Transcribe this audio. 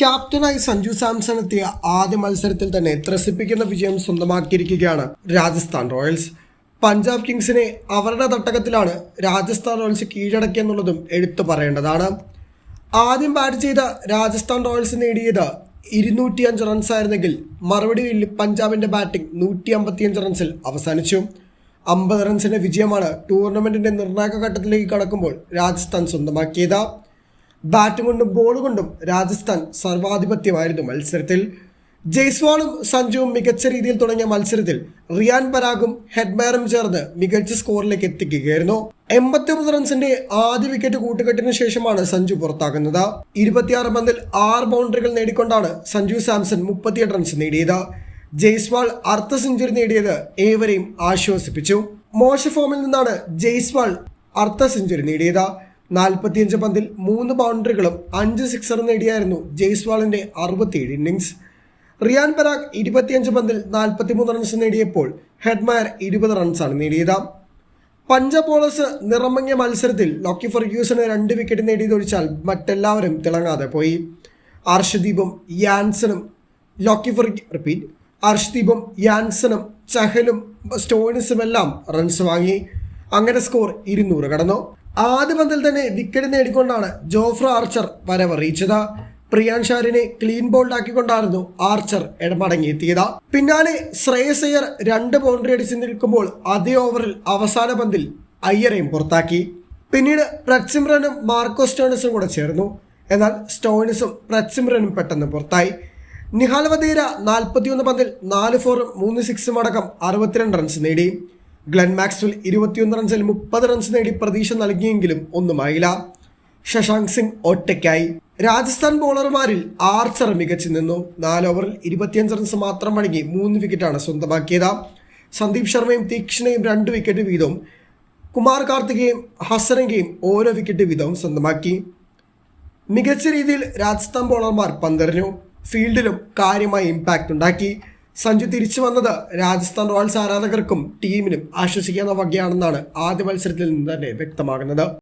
ക്യാപ്റ്റനായി സഞ്ജു സാംസൺ എത്തിയ ആദ്യ മത്സരത്തിൽ തന്നെ ത്രസിപ്പിക്കുന്ന വിജയം സ്വന്തമാക്കിയിരിക്കുകയാണ് രാജസ്ഥാൻ റോയൽസ്. പഞ്ചാബ് കിങ്സിനെ അവരുടെ തട്ടകത്തിലാണ് രാജസ്ഥാൻ റോയൽസ് കീഴടക്കിയെന്നുള്ളതും എടുത്തു പറയേണ്ടതാണ്. ആദ്യം ബാറ്റ് ചെയ്ത രാജസ്ഥാൻ റോയൽസ് നേടിയത് ഇരുന്നൂറ്റി അഞ്ച് റൺസ് ആയിരുന്നെങ്കിൽ മറുപടിയിൽ പഞ്ചാബിന്റെ ബാറ്റിംഗ് നൂറ്റി അമ്പത്തിയഞ്ച് റൺസിൽ അവസാനിച്ചു. അമ്പത് റൺസിന്റെ വിജയമാണ് ടൂർണമെന്റിന്റെ നിർണായക ഘട്ടത്തിലേക്ക് കടക്കുമ്പോൾ രാജസ്ഥാൻ സ്വന്തമാക്കിയത്. ബാറ്റ് കൊണ്ടും ബോൾ കൊണ്ടും രാജസ്ഥാൻ സർവാധിപത്യമായിരുന്നു മത്സരത്തിൽ. ജയ്സ്വാളും സഞ്ജുവും മികച്ച രീതിയിൽ തുടങ്ങിയ മത്സരത്തിൽ റിയാൻ പരാഗും ഹെഡ്മയറും ചേർന്ന് മികച്ച സ്കോറിലേക്ക് എത്തിക്കുകയായിരുന്നു. എൺപത്തിയൊമ്പത് റൺസിന്റെ ആദ്യ വിക്കറ്റ് കൂട്ടുകെട്ടിന് ശേഷമാണ് സഞ്ജു പുറത്താകുന്നത്. ഇരുപത്തിയാറ് പന്തിൽ ആറ് ബൗണ്ടറികൾ നേടിക്കൊണ്ടാണ് സഞ്ജു സാംസൺ മുപ്പത്തിയെട്ട് റൺസ് നേടിയത്. ജയ്സ്വാൾ അർദ്ധ സെഞ്ചുറി നേടിയത് ഏവരെയും ആശ്വസിപ്പിച്ചു. മോശ ഫോമിൽ നിന്നാണ് ജയ്സ്വാൾ അർദ്ധ സെഞ്ചുറി നേടിയത്. നാൽപ്പത്തിയഞ്ച് പന്തിൽ മൂന്ന് ബൗണ്ടറികളും അഞ്ച് സിക്സറും നേടിയായിരുന്നു ജയ്സ്വാളിന്റെ അറുപത്തിയേഴ് ഇന്നിംഗ്സ്. റിയാൻ പരാഗ് ഇരുപത്തിയഞ്ച് പന്തിൽ നാൽപ്പത്തിമൂന്ന് റൺസ് നേടിയപ്പോൾ ഹെഡ്മയർ ഇരുപത് റൺസാണ് നേടിയത്. പഞ്ചാബ് ബോളേഴ്സ് നിറമങ്ങിയ മത്സരത്തിൽ ലോക്കി ഫർഗ്യൂസിന് രണ്ട് വിക്കറ്റ് നേടിയതൊഴിച്ചാൽ മറ്റെല്ലാവരും തിളങ്ങാതെ പോയി. അർഷദീപും യാൻസണും ലോക്കി ഫർഗ് റിപ്പീറ്റ് അർഷദീപും യാൻസണും ചഹലും സ്റ്റോണിസും എല്ലാം റൺസ് വാങ്ങി. അങ്ങനെ സ്കോർ ഇരുന്നൂറ് കടന്നു. ആദ്യ പന്തിൽ തന്നെ വിക്കറ്റ് നേടിക്കൊണ്ടാണ് ജോഫ്ര ആർച്ചർ വരവറിയിച്ചത് പ്രിയാൻ ഷാരിനെ ക്ലീൻ ബോൾഡ് ആക്കിക്കൊണ്ടായിരുന്നു ആർച്ചർ ഇടമടങ്ങിയെത്തിയത്. പിന്നാലെ ശ്രേയസ് രണ്ട് ബൗണ്ടറി അടിച്ച് നിൽക്കുമ്പോൾ അതേ ഓവറിൽ അവസാന പന്തിൽ അയ്യറേയും പുറത്താക്കി. പിന്നീട് പ്രത്സിമ്രനും മാർക്കോ സ്റ്റോണിസും കൂടെ ചേർന്നു. എന്നാൽ സ്റ്റോണിസും പ്രത്സിമ്രനും പെട്ടെന്ന് പുറത്തായി. നിഹാൽ വധീര നാൽപ്പത്തിയൊന്ന് പന്തിൽ നാല് ഫോറും മൂന്ന് സിക്സും അടക്കം അറുപത്തിരണ്ട് റൺസ് നേടി. ഗ്ലെൻ മാക്സ്വൽ ഇരുപത്തിയൊന്ന് റൺസിൽ മുപ്പത് റൺസ് നേടി പ്രതീക്ഷ നൽകിയെങ്കിലും ഒന്നുമായില്ല ശശാങ്ക് സിംഗ് ഒറ്റയ്ക്കായി. രാജസ്ഥാൻ ബോളർമാരിൽ ആർച്ചർ മികച്ചു നിന്നു. നാല് ഓവറിൽ ഇരുപത്തിയഞ്ച് റൺസ് മാത്രം വഴങ്ങി മൂന്ന് വിക്കറ്റാണ് സ്വന്തമാക്കിയത്. സന്ദീപ് ശർമ്മയും തീക്ഷ്ണയും രണ്ട് വിക്കറ്റ് വീതവും കുമാർ കാർത്തികയും ഹസനങ്കയും ഓരോ വിക്കറ്റ് വീതവും സ്വന്തമാക്കി. മികച്ച രീതിയിൽ രാജസ്ഥാൻ ബോളർമാർ പന്തെറിഞ്ഞു. ഫീൽഡിലും കാര്യമായ ഇമ്പാക്റ്റ് ഉണ്ടാക്കി. സഞ്ജു തിരിച്ചു വന്നത് രാജസ്ഥാൻ റോയൽസ് ആരാധകർക്കും ടീമിനും ആശ്വസിക്കാവുന്ന വകയാണെന്നാണ് ആദ്യ മത്സരത്തിൽ നിന്ന് തന്നെ വ്യക്തമാകുന്നത്.